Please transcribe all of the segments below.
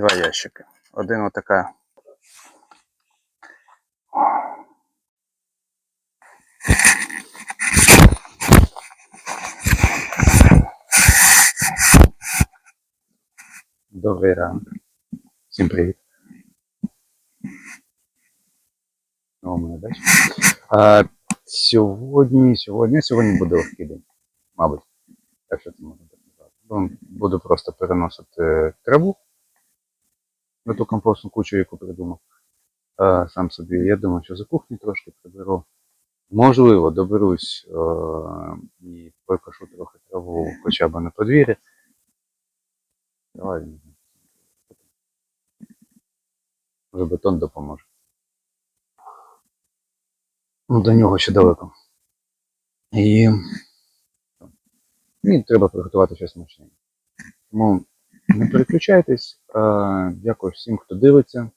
Два ящики. Один отака. Добрий ранок. Всім привіт. О, мене бачиш? А, сьогодні, сьогодні, сьогодні буде легкий мабуть. Так що це можна так. Ну, Буду просто переносити траву на ту компостну кучу, яку придумав. А, сам собі. Я думаю, що за кухню трошки приберу. Можливо, доберусь е, і викошу трохи траву хоча б на подвір'ї. Давай. Може бетон допоможе. Ну, до нього ще далеко. І мені треба приготувати щось смачне. Тому не переключайтесь. Дякую всім, хто дивиться.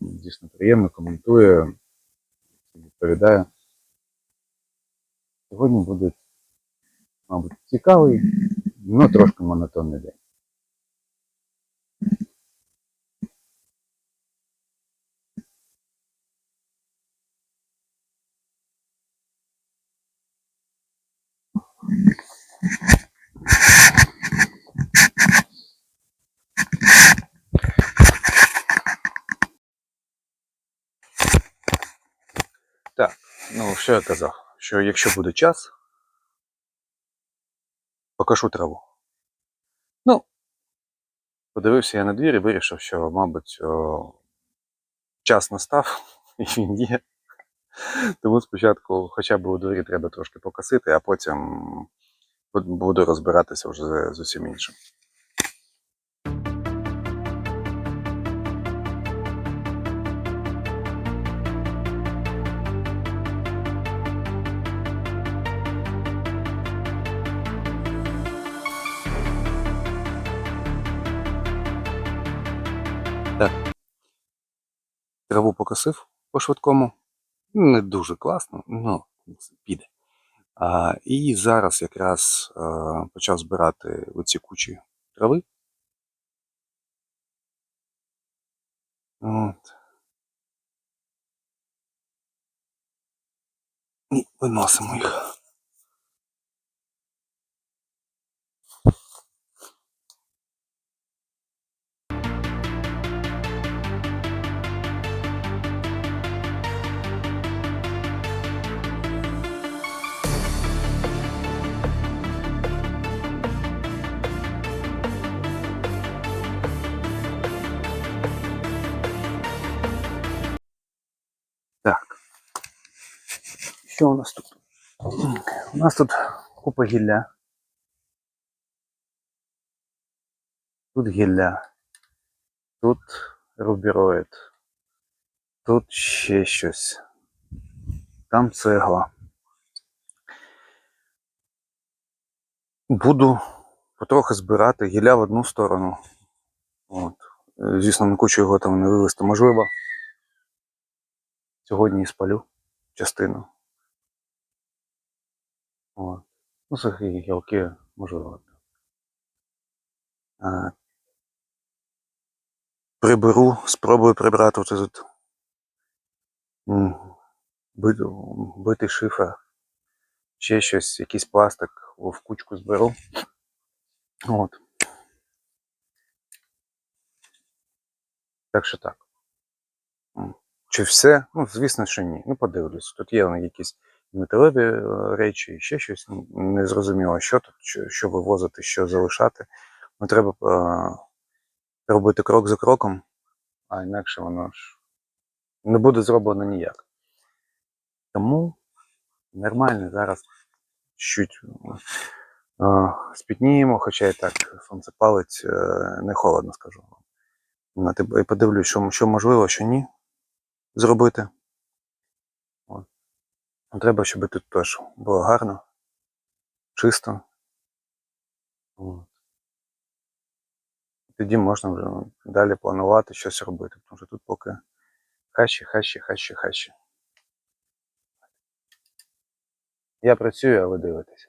Дійсно приємно, коментує, відповідає. Сьогодні буде, мабуть, цікавий, але трошки монотонний день. Так, ну що я казав? Що якщо буде час, покажу траву. Ну, подивився я на двір і вирішив, що, мабуть, о, час настав, і він є. Тому спочатку хоча б у дворі треба трошки покосити, а потім буду розбиратися вже з усім іншим. Траву покосив по швидкому. Не дуже класно, ну, піде. А, і зараз якраз а, почав збирати оці кучі трави. От. І виносимо їх. Що у нас тут? У нас тут купа гілля. Тут гілля. Тут рубіроїд. Тут ще щось. Там цегла. Буду потрохи збирати гілля в одну сторону. От. Звісно, на кучу його там не вивезти можливо. Сьогодні спалю частину. От. Ну, сухі гілки, можливо. А, приберу, спробую прибрати тут. бит- Битий шифер, ще щось, якийсь пластик в кучку зберу. От. Так що так. Чи все? Ну, звісно, що ні. Ну, подивлюсь. Тут є якісь металеві е, речі, ще щось. Ну, Не зрозуміло, що тут, що, що вивозити, що залишати. Ну, треба е, робити крок за кроком, а інакше воно ж не буде зроблено ніяк. Тому нормально зараз чуть е, спітніємо, хоча і так сонце палить, е, не холодно, скажу вам. І подивлюсь, що, що можливо, що ні зробити. Ну, Треба, щоб тут теж було гарно, чисто. Тоді можна вже далі планувати щось робити, тому що тут поки хащі, хащі, хащі, хащі. Я працюю, а ви дивитеся.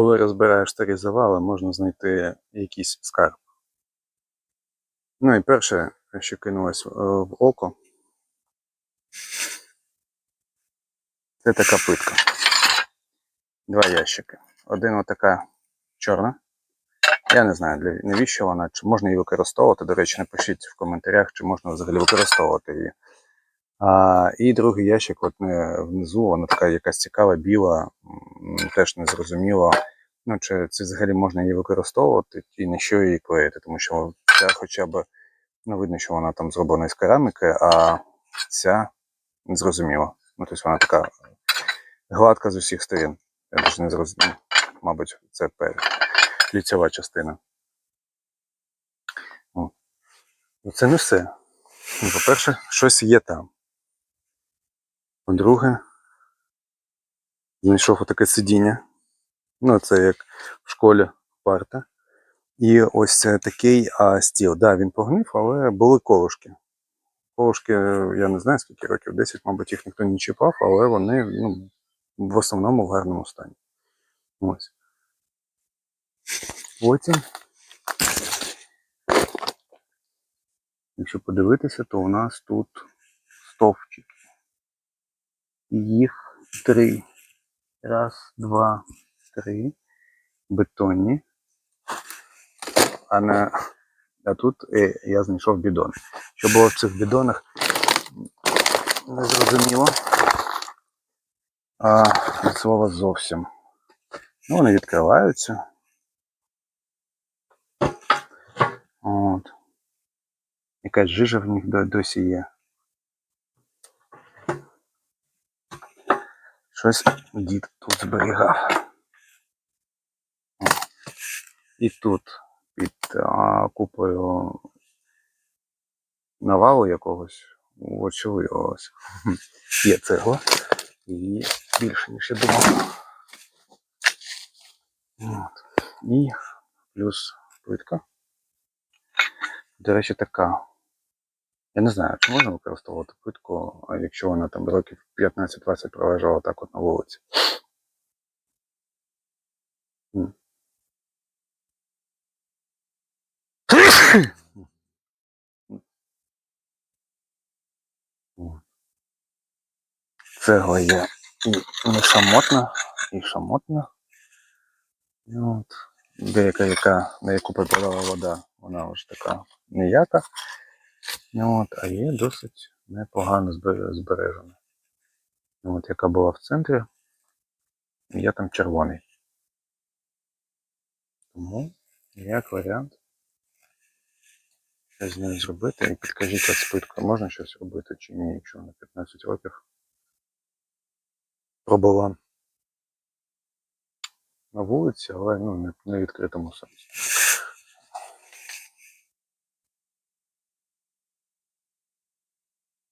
Коли розбираєш старі завали, можна знайти якийсь скарб. Ну і перше, що кинулось е, в око, це така плитка. Два ящики. Один отака чорна. Я не знаю, навіщо вона, чи можна її використовувати. До речі, напишіть в коментарях, чи можна взагалі використовувати її. А, і другий ящик, от внизу, вона така якась цікава, біла, теж не зрозуміло. Ну, чи це взагалі можна її використовувати і на що її клеїти, тому що ця хоча б ну, видно, що вона там зроблена із кераміки, а ця не зрозуміла. Ну, тобто вона така гладка з усіх сторін. Я навіть не зрозумів. Мабуть, це ліцева частина. О. Ну, це не все. Ну, По-перше, щось є там. По-друге, знайшов отаке сидіння. Ну, це як в школі парта. І ось такий а, стіл. Да, він погнив, але були колушки. Колушки, я не знаю, скільки років, 10, мабуть, їх ніхто не чіпав, але вони ну, в основному в гарному стані. Ось. Потім, якщо подивитися, то у нас тут стовпчики. Їх три. Раз, два, три. Бетонні. А, на... а тут е, я знайшов бідон. Що було в цих бідонах, не зрозуміло. А, від слова зовсім. Ну, вони відкриваються. От. Якась жижа в них досі є. Щось дід тут зберігав. І тут під а, купою навалу якогось, що виявилося. Є цегла. І більше, ніж я думав. От. І плюс плитка. До речі, така. Я не знаю, чи можна використовувати плитку, якщо вона там років 15-20 пролежала так от на вулиці. М. О. Цегла є і не шамотна, і шамотна. І от. Деяка, яка, на яку попадала вода, вона вже така ніяка. Ну, от, а є досить непогано збережена. Ну, От, яка була в центрі, і я там червоний. Тому, як варіант, з нею зробити і підкажіть от спитку, можна щось робити чи ні, якщо на 15 років пробула на вулиці, але ну, не, не відкритому сенсі.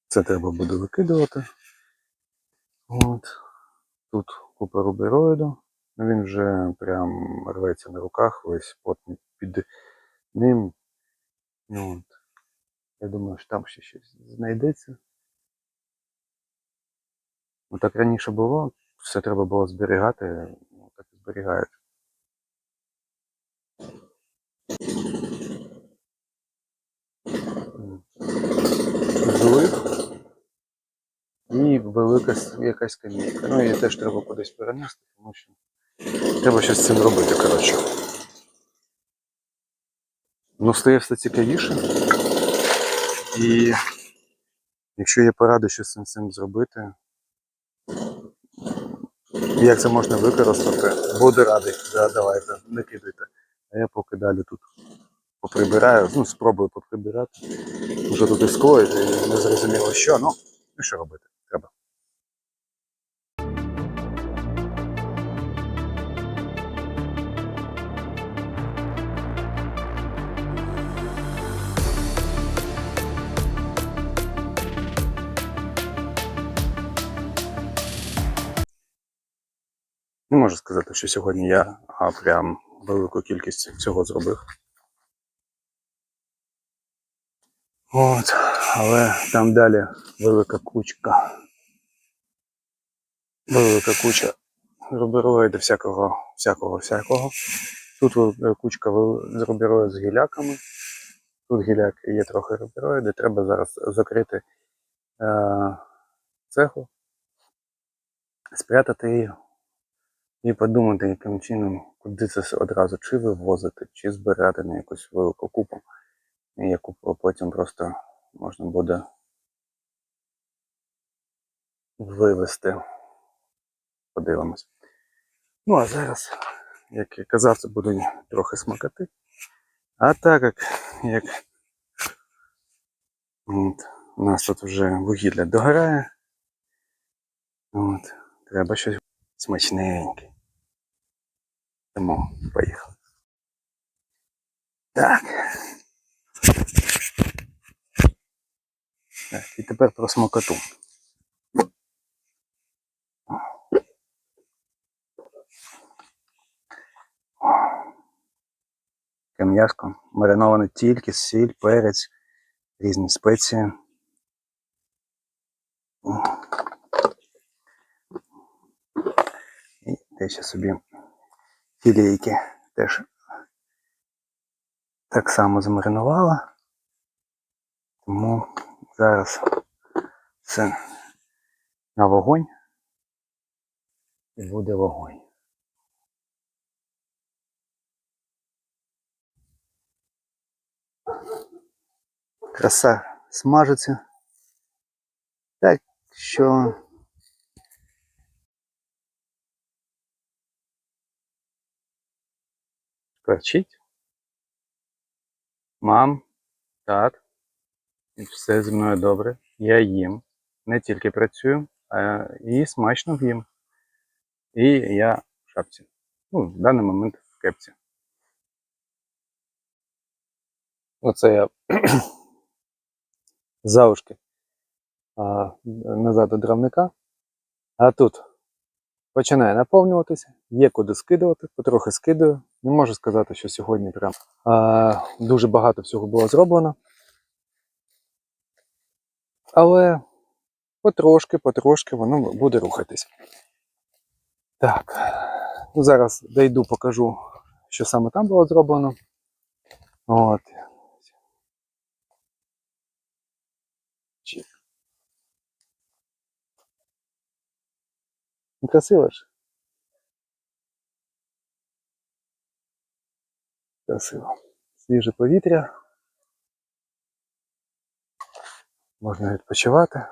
Це треба буде викидувати. От. Тут купа рубероїду. Ну, Він вже прям рветься на руках, весь потний під ним. Ну, от. Я думаю, що там ще щось знайдеться. Ну так раніше було, все треба було зберігати, ну так і зберігають. І велика якась камінка. Ну, її теж треба кудись перенести, тому що треба щось з цим робити, коротше. Ну, стає все цікавіше. І якщо є поради, що з цим, зробити, як це можна використати, буду радий. Да, давайте, накидайте. А я поки далі тут поприбираю, ну, спробую поприбирати. Вже тут і скло, і не зрозуміло що, ну, що робити? Не можу сказати, що сьогодні я а, прям велику кількість цього зробив. От, але там далі велика кучка. Велика куча рубероїди всякого, всякого, всякого. Тут е, кучка з рубероїд з гіляками. Тут гіляк є трохи рубероїди. Треба зараз закрити е, цеху, спрятати її і подумати, яким чином, куди це все одразу чи вивозити, чи збирати на якусь велику купу, яку потім просто можна буде вивезти. Подивимось. Ну, а зараз, як я казав, це буде трохи смакати. А так як, як от, у нас тут вже вугілля догорає, от, треба щось смачненьке. Тому поїхали. Так. Так, і тепер про смакоту. Таке м'яско мариноване тільки сіль, перець, різні спеції. Ще собі філейки теж так само замаринувала. Тому зараз це на вогонь і буде вогонь. Краса смажиться. Так що перчить. Мам, тат, все зі мною добре. Я їм. Не тільки працюю, а і смачно їм. І я в шапці. Ну, в даний момент в кепці. Оце я завушки а, назад до дровника. А тут починає наповнюватися, є куди скидувати, потрохи скидаю. Не можу сказати, що сьогодні прям а, дуже багато всього було зроблено. Але потрошки, потрошки воно буде рухатись. Так, ну зараз дойду, покажу, що саме там було зроблено. От. красиво ж. Красиво. Свіже повітря. Можна відпочивати.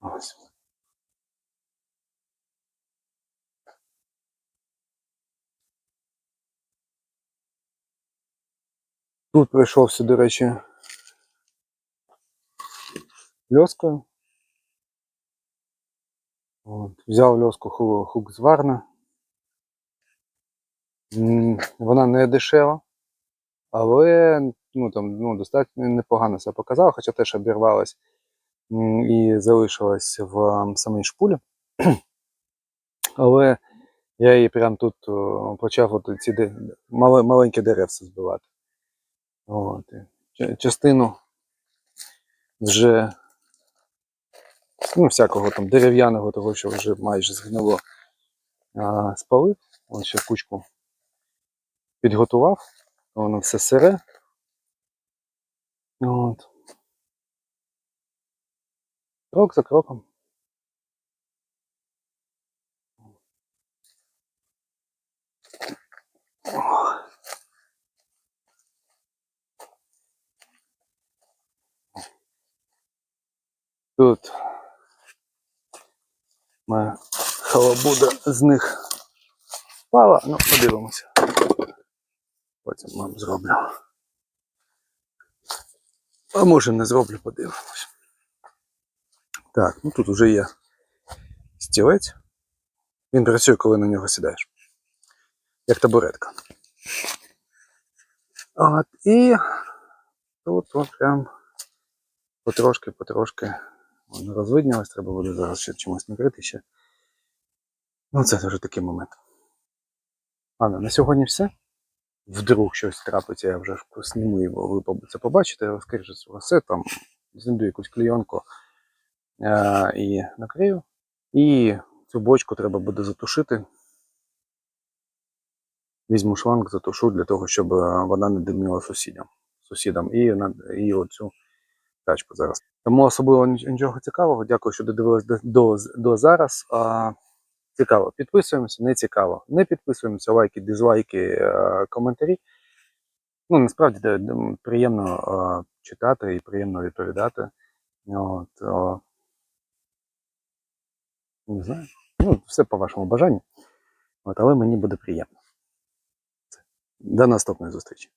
Ось. Тут прийшовся, до речі, льоскою. От, взяв льоску ху- хук з Варна. Вона не дешева, але ну, там, ну, достатньо непогано себе показала, хоча теж обірвалась і залишилась в самій шпулі. Але я її прям тут почав от ці де- мале- маленькі деревця збивати. От. Частину вже ну, всякого там дерев'яного, того, що вже майже згнило, а, спалив. Ось ще кучку підготував. Воно все сире. От. Крок за кроком. Тут халабуда з них впала, ну подивимося. Потім вам зроблю. А може не зроблю, подивимось. Так, ну тут вже є стілець. Він працює, коли на нього сідаєш. Як табуретка. От, і тут от прям потрошки, потрошки воно розвиднялось, треба буде зараз ще чимось накрити ще. Ну, це вже такий момент. Ладно, на сьогодні все. Вдруг щось трапиться, я вже зніму його, ви це побачите, скоріше всього, все там знайду якусь клейонку е- і накрию. І цю бочку треба буде затушити. Візьму шланг, затушу для того, щоб е, вона не диміла сусідям. сусідам і, і оцю тачку зараз. Тому особливо нічого цікавого. Дякую, що додивились до, до, до зараз. Цікаво, підписуємося, не цікаво. Не підписуємося, лайки, дизлайки, е, коментарі. Ну, насправді приємно е, читати і приємно відповідати. От, о, не знаю. Ну, все по вашому бажанню. От, але мені буде приємно. До наступної зустрічі.